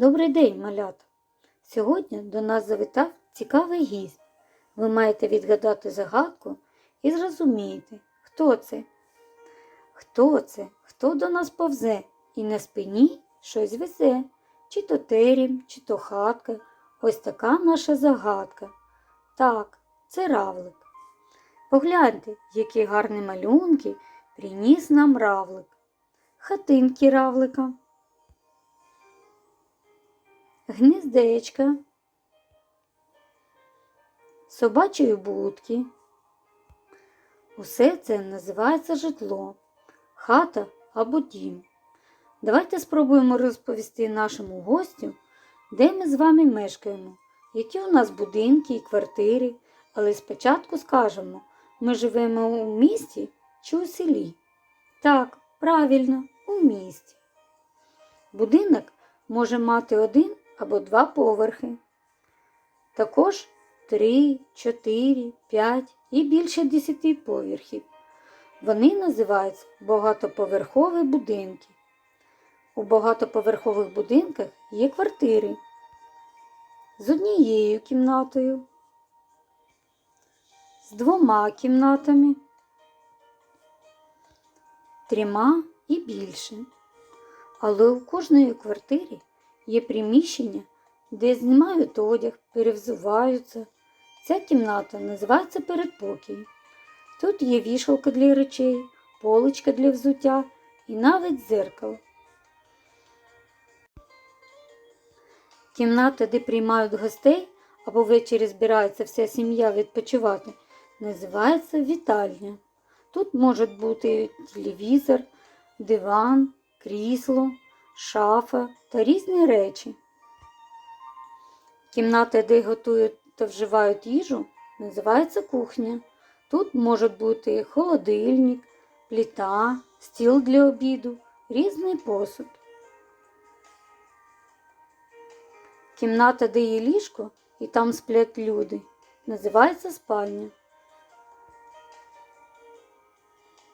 Добрий день, малята! Сьогодні до нас завітав цікавий гість. Ви маєте відгадати загадку і зрозуміти, хто це. Хто це? Хто до нас повзе і на спині щось везе, чи то терім, чи то хатка. Ось така наша загадка. Так, це равлик. Погляньте, які гарні малюнки приніс нам равлик. Хатинки равлика. Гніздечка, собачої будки. Усе це називається житло, хата або дім. Давайте спробуємо розповісти нашому гостю, де ми з вами мешкаємо, які у нас будинки і квартири, але спочатку скажемо, ми живемо у місті чи у селі. Так, правильно, у місті. Будинок може мати один або два поверхи. Також 3, 4, 5 і більше 10 поверхів. Вони називаються багатоповерхові будинки. У багатоповерхових будинках є квартири з однією кімнатою, з двома кімнатами, трьома і більше. Але у кожної квартирі є приміщення, де знімають одяг, перевзуваються. Ця кімната називається передпокій. Тут є вішалка для речей, поличка для взуття і навіть дзеркало. Кімната, де приймають гостей або ввечері збирається вся сім'я відпочивати, називається вітальня. Тут можуть бути телевізор, диван, крісло, шафа та різні речі. Кімната, де готують та вживають їжу, називається кухня. Тут можуть бути холодильник, пліта, стіл для обіду, різний посуд. Кімната, де є ліжко і там сплять люди, називається спальня.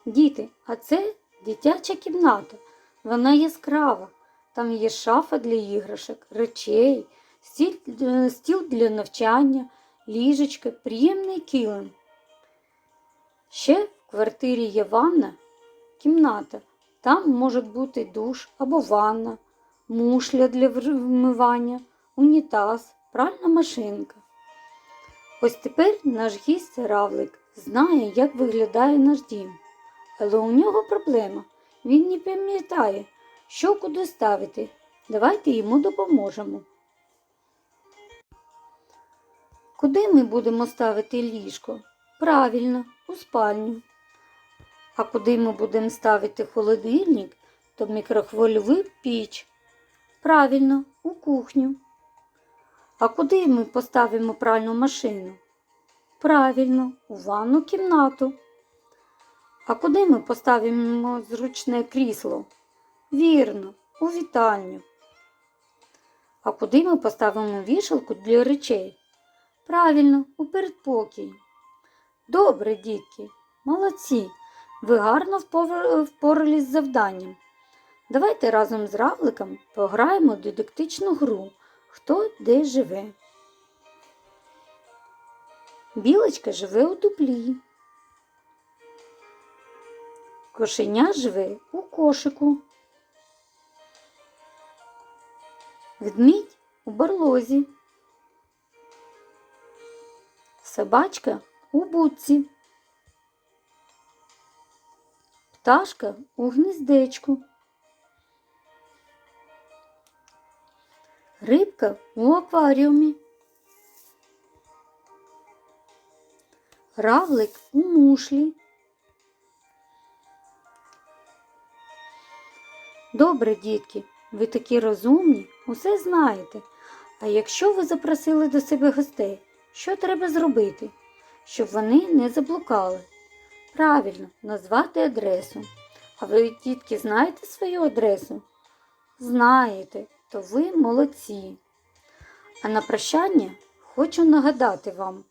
Діти, а це дитяча кімната. Вона яскрава. Там є шафа для іграшок, речей, стіл, е, для навчання, ліжечка, приємний килим. Ще в квартирі є ванна, кімната. Там може бути душ або ванна, мушля для вмивання, унітаз, пральна машинка. Ось тепер наш гість Равлик знає, як виглядає наш дім. Але у нього проблема. Він не пам'ятає, що куди ставити. Давайте йому допоможемо. Куди ми будемо ставити ліжко? Правильно, у спальню. А куди ми будемо ставити холодильник, то мікрохвильову піч. Правильно, у кухню. А куди ми поставимо пральну машину? Правильно, у ванну кімнату. А куди ми поставимо зручне крісло? Вірно, у вітальню. А куди ми поставимо вішалку для речей? Правильно, у передпокій. Добре, дітки, молодці. Ви гарно впорались з завданням. Давайте разом з равликом пограємо дидактичну гру Хто де живе. Білочка живе у дуплі. Кошеня живе у кошику. Ведмідь у барлозі. Собачка у будці. Пташка у гніздечку. Рибка у акваріумі. Равлик у мушлі. Добре, дітки, ви такі розумні, усе знаєте. А якщо ви запросили до себе гостей, що треба зробити, щоб вони не заблукали? Правильно, назвати адресу. А ви, дітки, знаєте свою адресу? Знаєте, то ви молодці. А на прощання хочу нагадати вам,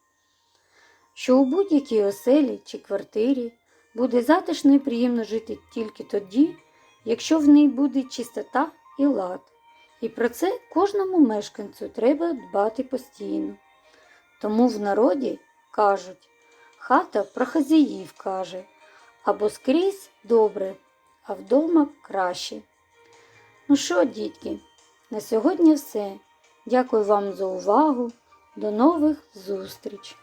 що у будь-якій оселі чи квартирі буде затишно і приємно жити тільки тоді, якщо в ній буде чистота і лад, І про це кожному мешканцю треба дбати постійно. Тому в народі кажуть, хата про хазяїв каже, або скрізь добре, а вдома краще. Ну що, дітки, на сьогодні все. Дякую вам за увагу. До нових зустріч!